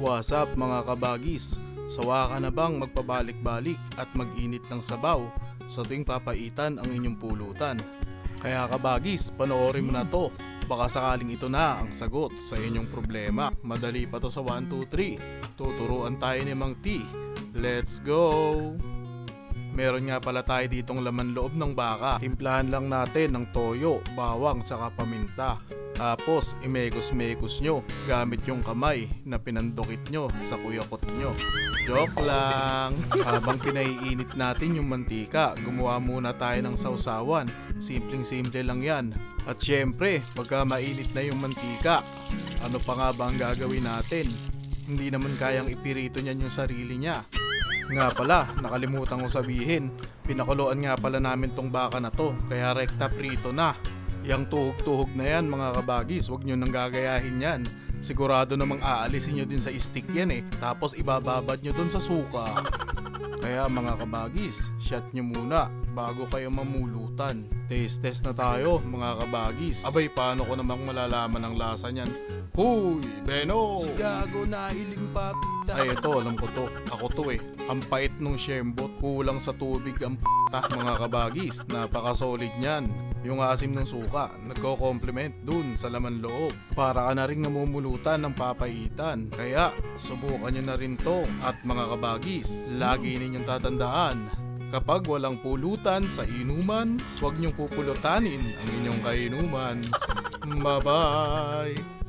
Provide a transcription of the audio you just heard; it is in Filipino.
What's up mga kabagis? Sawa ka na bang magpabalik-balik at mag-init ng sabaw sa tuwing papaitan ang inyong pulutan? Kaya kabagis, panoorin mo na to. Baka sakaling ito na ang sagot sa inyong problema. Madali pa to sa 1, 2, 3. Tuturuan tayo ni Mang T. Let's go! Meron nga pala tayo ditong laman loob ng baka. Timplahan lang natin ng toyo, bawang, saka paminta. Tapos, imekos-mekos nyo gamit yung kamay na pinandukit nyo sa kuyakot nyo. Joke lang! Habang pinaiinit natin yung mantika, gumawa muna tayo ng sausawan. Simpleng-simple lang yan. At syempre, pagka mainit na yung mantika, ano pa nga ba ang gagawin natin? Hindi naman kayang ipirito niyan yung sarili niya. Nga pala, nakalimutan ko sabihin. Pinakuloan nga pala namin tong baka na to, kaya rekta prito na. Yang tuhog-tuhog na yan mga kabagis, huwag nyo nang gagayahin yan. Sigurado namang aalisin nyo din sa stick yan eh, tapos ibababad nyo dun sa suka. Kaya mga kabagis, shot nyo muna bago kayo mamulutan. Taste test na tayo mga kabagis. Abay, paano ko namang malalaman ang lasa niyan? Huy, Beno! Gago na iling pa Ay, ito, alam ko to. Ako to eh. Ang pait nung shembot. Kulang sa tubig ang p***ta, mga kabagis. Napaka-solid niyan. Yung asim ng suka, nagko-complement dun sa laman loob. Para ka na rin namumulutan ng papaitan. Kaya, subukan nyo na rin to. At mga kabagis, lagi ninyong tatandaan. Kapag walang pulutan sa inuman, huwag niyong pupulutanin ang inyong kainuman. Bye-bye!